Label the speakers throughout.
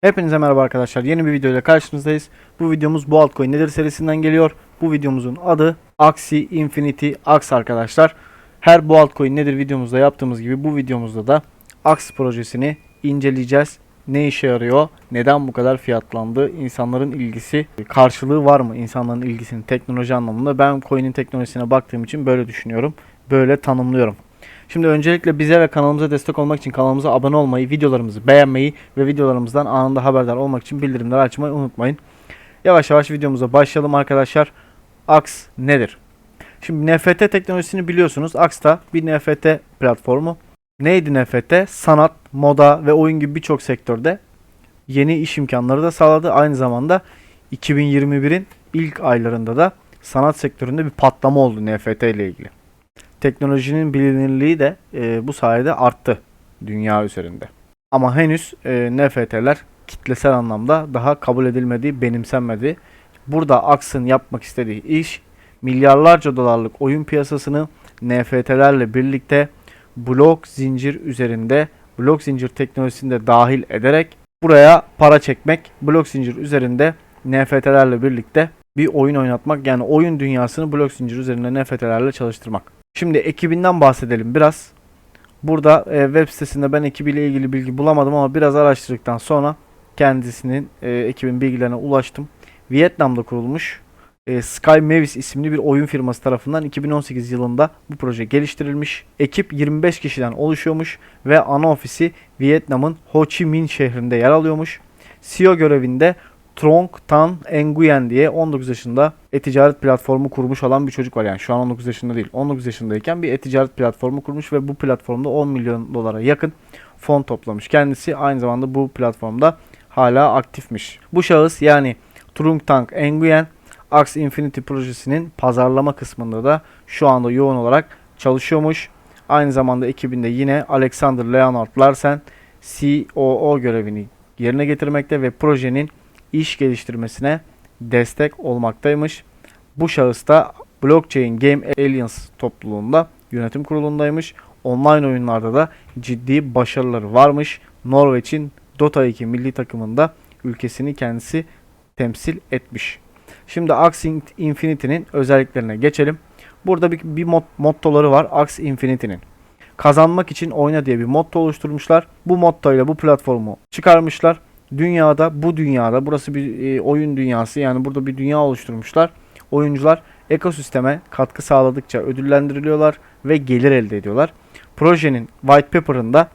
Speaker 1: Hepinize merhaba arkadaşlar. Yeni bir video ile karşınızdayız. Bu videomuz bu altcoin nedir serisinden geliyor. Bu videomuzun adı Axie Infinity Ax arkadaşlar. Her bu altcoin nedir videomuzda yaptığımız gibi bu videomuzda da Ax projesini inceleyeceğiz. Ne işe yarıyor? Neden bu kadar fiyatlandı? İnsanların ilgisi, karşılığı var mı insanların ilgisinin teknoloji anlamında? Ben coin'in teknolojisine baktığım için böyle düşünüyorum. Böyle tanımlıyorum. Şimdi öncelikle bize ve kanalımıza destek olmak için kanalımıza abone olmayı, videolarımızı beğenmeyi ve videolarımızdan anında haberdar olmak için bildirimleri açmayı unutmayın. Yavaş yavaş videomuza başlayalım arkadaşlar. Ax nedir? Şimdi NFT teknolojisini biliyorsunuz. Ax da bir NFT platformu. Neydi NFT? Sanat, moda ve oyun gibi birçok sektörde yeni iş imkanları da sağladı. Aynı zamanda 2021'in ilk aylarında da sanat sektöründe bir patlama oldu NFT ile ilgili teknolojinin bilinirliği de e, bu sayede arttı dünya üzerinde. Ama henüz e, NFT'ler kitlesel anlamda daha kabul edilmedi, benimsenmedi. Burada Axe'ın yapmak istediği iş milyarlarca dolarlık oyun piyasasını NFT'lerle birlikte blok zincir üzerinde blok zincir teknolojisini de dahil ederek buraya para çekmek, blok zincir üzerinde NFT'lerle birlikte bir oyun oynatmak yani oyun dünyasını blok zincir üzerinde NFT'lerle çalıştırmak. Şimdi ekibinden bahsedelim biraz. Burada e, web sitesinde ben ekibiyle ilgili bilgi bulamadım ama biraz araştırdıktan sonra kendisinin e, ekibin bilgilerine ulaştım. Vietnam'da kurulmuş e, Sky Mavis isimli bir oyun firması tarafından 2018 yılında bu proje geliştirilmiş. Ekip 25 kişiden oluşuyormuş ve ana ofisi Vietnam'ın Ho Chi Minh şehrinde yer alıyormuş. CEO görevinde Trong Tan Nguyen diye 19 yaşında e-ticaret platformu kurmuş olan bir çocuk var. Yani şu an 19 yaşında değil. 19 yaşındayken bir e-ticaret platformu kurmuş ve bu platformda 10 milyon dolara yakın fon toplamış. Kendisi aynı zamanda bu platformda hala aktifmiş. Bu şahıs yani Trung Tang Nguyen Ax Infinity projesinin pazarlama kısmında da şu anda yoğun olarak çalışıyormuş. Aynı zamanda ekibinde yine Alexander Leonard Larsen COO görevini yerine getirmekte ve projenin iş geliştirmesine destek olmaktaymış. Bu şahıs da Blockchain Game Alliance topluluğunda yönetim kurulundaymış. Online oyunlarda da ciddi başarıları varmış. Norveç'in Dota 2 milli takımında ülkesini kendisi temsil etmiş. Şimdi Axie Infinity'nin özelliklerine geçelim. Burada bir, bir mod, mottoları var Axie Infinity'nin. Kazanmak için oyna diye bir motto oluşturmuşlar. Bu motto ile bu platformu çıkarmışlar dünyada bu dünyada burası bir e, oyun dünyası yani burada bir dünya oluşturmuşlar. Oyuncular ekosisteme katkı sağladıkça ödüllendiriliyorlar ve gelir elde ediyorlar. Projenin white paper'ında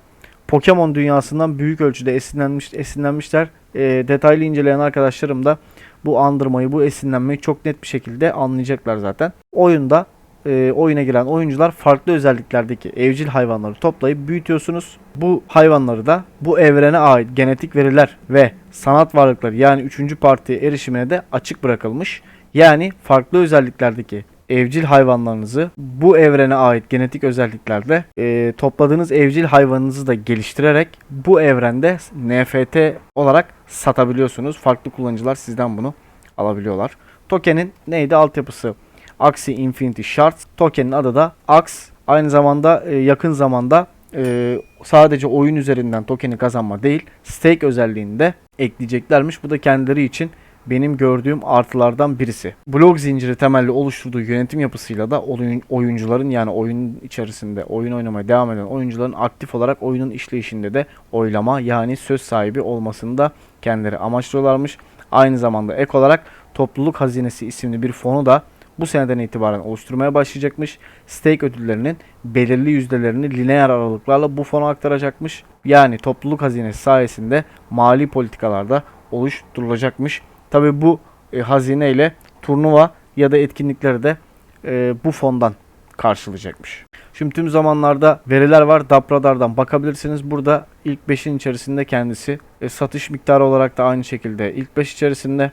Speaker 1: Pokemon dünyasından büyük ölçüde esinlenmiş esinlenmişler. E, detaylı inceleyen arkadaşlarım da bu andırmayı, bu esinlenmeyi çok net bir şekilde anlayacaklar zaten. Oyunda e, oyuna giren oyuncular farklı özelliklerdeki evcil hayvanları toplayıp büyütüyorsunuz. Bu hayvanları da bu evrene ait genetik veriler ve sanat varlıkları yani 3. parti erişimine de açık bırakılmış. Yani farklı özelliklerdeki evcil hayvanlarınızı bu evrene ait genetik özelliklerde e, topladığınız evcil hayvanınızı da geliştirerek bu evrende NFT olarak satabiliyorsunuz. Farklı kullanıcılar sizden bunu alabiliyorlar. Token'in neydi altyapısı? Axie Infinity Shards. Token'in adı da Ax. Aynı zamanda e, yakın zamanda e, sadece oyun üzerinden token'i kazanma değil, stake özelliğini de ekleyeceklermiş. Bu da kendileri için benim gördüğüm artılardan birisi. Blok zinciri temelli oluşturduğu yönetim yapısıyla da oyun, oyuncuların yani oyun içerisinde oyun oynamaya devam eden oyuncuların aktif olarak oyunun işleyişinde de oylama yani söz sahibi olmasını da kendileri amaçlıyorlarmış. Aynı zamanda ek olarak topluluk hazinesi isimli bir fonu da bu seneden itibaren oluşturmaya başlayacakmış. Stake ödüllerinin belirli yüzdelerini lineer aralıklarla bu fona aktaracakmış. Yani topluluk hazinesi sayesinde mali politikalarda oluşturulacakmış. Tabi bu e, hazine ile turnuva ya da etkinlikleri de e, bu fondan karşılayacakmış. Şimdi tüm zamanlarda veriler var. Dapradar'dan bakabilirsiniz. Burada ilk 5'in içerisinde kendisi. E, satış miktarı olarak da aynı şekilde ilk 5 içerisinde.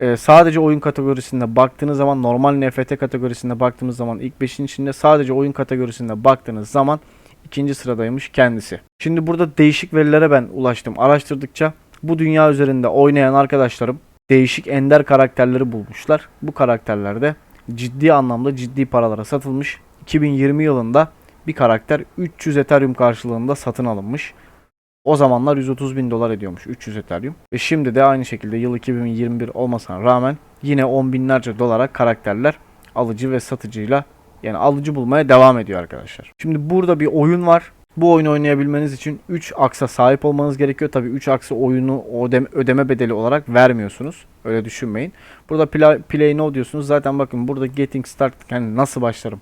Speaker 1: Ee, sadece oyun kategorisinde baktığınız zaman normal NFT kategorisinde baktığımız zaman ilk 5'in içinde sadece oyun kategorisinde baktığınız zaman ikinci sıradaymış kendisi. Şimdi burada değişik verilere ben ulaştım araştırdıkça bu dünya üzerinde oynayan arkadaşlarım değişik ender karakterleri bulmuşlar. Bu karakterler de ciddi anlamda ciddi paralara satılmış. 2020 yılında bir karakter 300 Ethereum karşılığında satın alınmış. O zamanlar 130 bin dolar ediyormuş 300 Ethereum. Ve şimdi de aynı şekilde yıl 2021 olmasına rağmen yine on binlerce dolara karakterler alıcı ve satıcıyla yani alıcı bulmaya devam ediyor arkadaşlar. Şimdi burada bir oyun var. Bu oyunu oynayabilmeniz için 3 aksa sahip olmanız gerekiyor. Tabii 3 aksa oyunu ödeme, ödeme bedeli olarak vermiyorsunuz. Öyle düşünmeyin. Burada play, play now diyorsunuz. Zaten bakın burada getting start yani nasıl başlarım?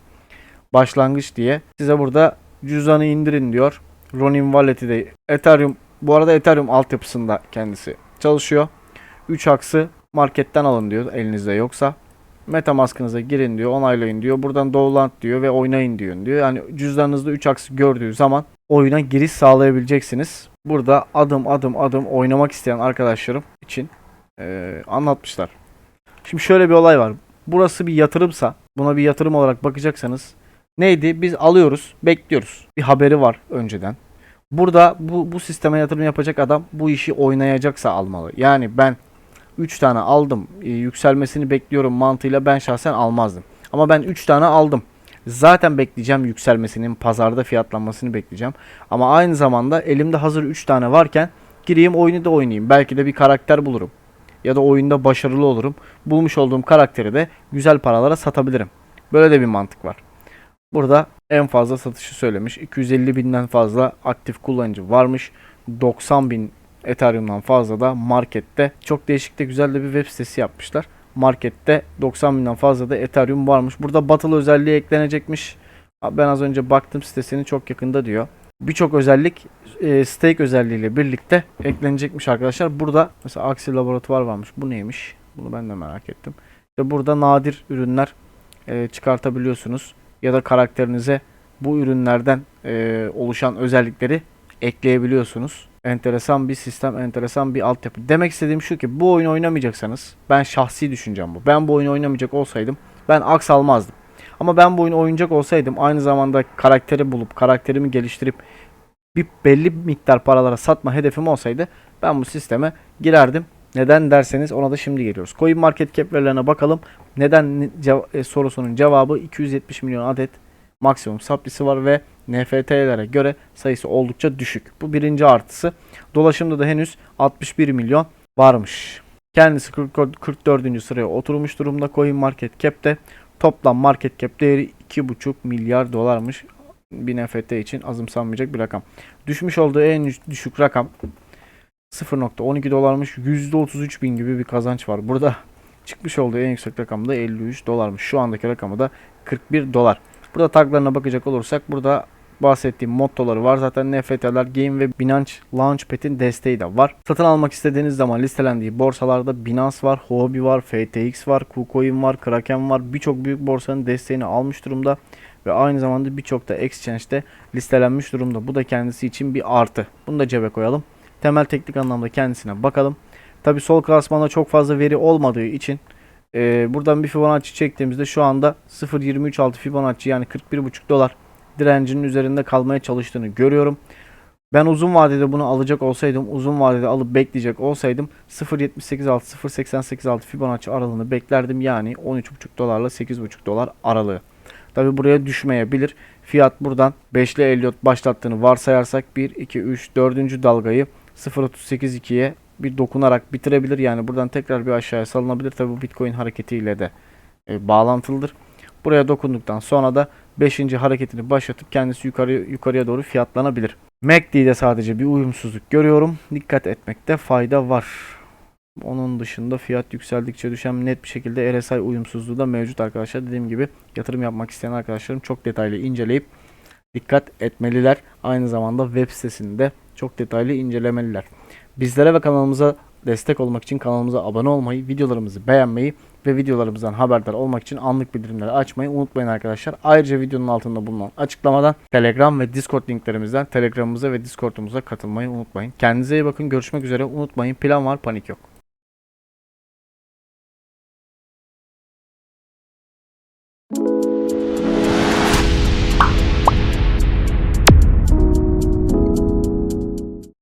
Speaker 1: Başlangıç diye. Size burada cüzdanı indirin diyor. Ronin Wallet'i de Ethereum bu arada Ethereum altyapısında kendisi çalışıyor. 3 aksı marketten alın diyor elinizde yoksa. Metamask'ınıza girin diyor, onaylayın diyor. Buradan download diyor ve oynayın diyor diyor. Yani cüzdanınızda 3 aksı gördüğü zaman oyuna giriş sağlayabileceksiniz. Burada adım adım adım oynamak isteyen arkadaşlarım için eee, anlatmışlar. Şimdi şöyle bir olay var. Burası bir yatırımsa, buna bir yatırım olarak bakacaksanız neydi? Biz alıyoruz, bekliyoruz. Bir haberi var önceden. Burada bu, bu sisteme yatırım yapacak adam bu işi oynayacaksa almalı. Yani ben 3 tane aldım. e, yükselmesini bekliyorum mantığıyla ben şahsen almazdım. Ama ben 3 tane aldım. Zaten bekleyeceğim yükselmesinin, pazarda fiyatlanmasını bekleyeceğim. Ama aynı zamanda elimde hazır 3 tane varken gireyim oyunu da oynayayım. Belki de bir karakter bulurum. Ya da oyunda başarılı olurum. Bulmuş olduğum karakteri de güzel paralara satabilirim. Böyle de bir mantık var. Burada en fazla satışı söylemiş. 250 binden fazla aktif kullanıcı varmış. 90 bin Ethereum'dan fazla da markette. Çok değişik de güzel de bir web sitesi yapmışlar. Markette 90 binden fazla da Ethereum varmış. Burada battle özelliği eklenecekmiş. Ben az önce baktım sitesini çok yakında diyor. Birçok özellik e, stake özelliğiyle birlikte eklenecekmiş arkadaşlar. Burada mesela Axie laboratuvar varmış. Bu neymiş? Bunu ben de merak ettim. Ve burada nadir ürünler e, çıkartabiliyorsunuz. Ya da karakterinize bu ürünlerden e, oluşan özellikleri ekleyebiliyorsunuz. Enteresan bir sistem, enteresan bir altyapı. Demek istediğim şu ki bu oyunu oynamayacaksanız ben şahsi düşüncem bu. Ben bu oyunu oynamayacak olsaydım ben aks almazdım. Ama ben bu oyunu oynayacak olsaydım aynı zamanda karakteri bulup karakterimi geliştirip bir belli bir miktar paralara satma hedefim olsaydı ben bu sisteme girerdim. Neden derseniz ona da şimdi geliyoruz. Coin Market Cap verilerine bakalım. Neden cev- sorusunun cevabı 270 milyon adet maksimum supply'si var ve NFT'lere göre sayısı oldukça düşük. Bu birinci artısı. Dolaşımda da henüz 61 milyon varmış. Kendisi 40 44. sıraya oturmuş durumda Coin Market Cap'te. Toplam market cap değeri 2,5 milyar dolarmış. Bir NFT için azımsanmayacak bir rakam. Düşmüş olduğu en düşük rakam 0.12 dolarmış. %33 bin gibi bir kazanç var. Burada çıkmış olduğu en yüksek rakam da 53 dolarmış. Şu andaki rakamı da 41 dolar. Burada taglarına bakacak olursak burada bahsettiğim mottoları var. Zaten NFT'ler Game ve Binance Launchpad'in desteği de var. Satın almak istediğiniz zaman listelendiği borsalarda Binance var, Huobi var, FTX var, KuCoin var, Kraken var. Birçok büyük borsanın desteğini almış durumda ve aynı zamanda birçok da exchange'de listelenmiş durumda. Bu da kendisi için bir artı. Bunu da cebe koyalım. Temel teknik anlamda kendisine bakalım. Tabi sol klasmanda çok fazla veri olmadığı için e, buradan bir Fibonacci çektiğimizde şu anda 0.236 Fibonacci yani 41.5 dolar direncinin üzerinde kalmaya çalıştığını görüyorum. Ben uzun vadede bunu alacak olsaydım, uzun vadede alıp bekleyecek olsaydım 0.786 0.886 Fibonacci aralığını beklerdim. Yani 13.5 dolarla 8.5 dolar aralığı. Tabi buraya düşmeyebilir. Fiyat buradan 5'li Elliot başlattığını varsayarsak 1, 2, 3, 4. dalgayı 0.38.2'ye bir dokunarak bitirebilir. Yani buradan tekrar bir aşağıya salınabilir. Tabi bu Bitcoin hareketiyle de e, bağlantılıdır. Buraya dokunduktan sonra da 5. hareketini başlatıp kendisi yukarı yukarıya doğru fiyatlanabilir. MACD'de sadece bir uyumsuzluk görüyorum. Dikkat etmekte fayda var. Onun dışında fiyat yükseldikçe düşen net bir şekilde RSI uyumsuzluğu da mevcut arkadaşlar. Dediğim gibi yatırım yapmak isteyen arkadaşlarım çok detaylı inceleyip dikkat etmeliler. Aynı zamanda web sitesini de çok detaylı incelemeliler. Bizlere ve kanalımıza destek olmak için kanalımıza abone olmayı, videolarımızı beğenmeyi ve videolarımızdan haberdar olmak için anlık bildirimleri açmayı unutmayın arkadaşlar. Ayrıca videonun altında bulunan açıklamadan Telegram ve Discord linklerimizden Telegram'ımıza ve Discord'umuza katılmayı unutmayın. Kendinize iyi bakın. Görüşmek üzere. Unutmayın plan var panik yok.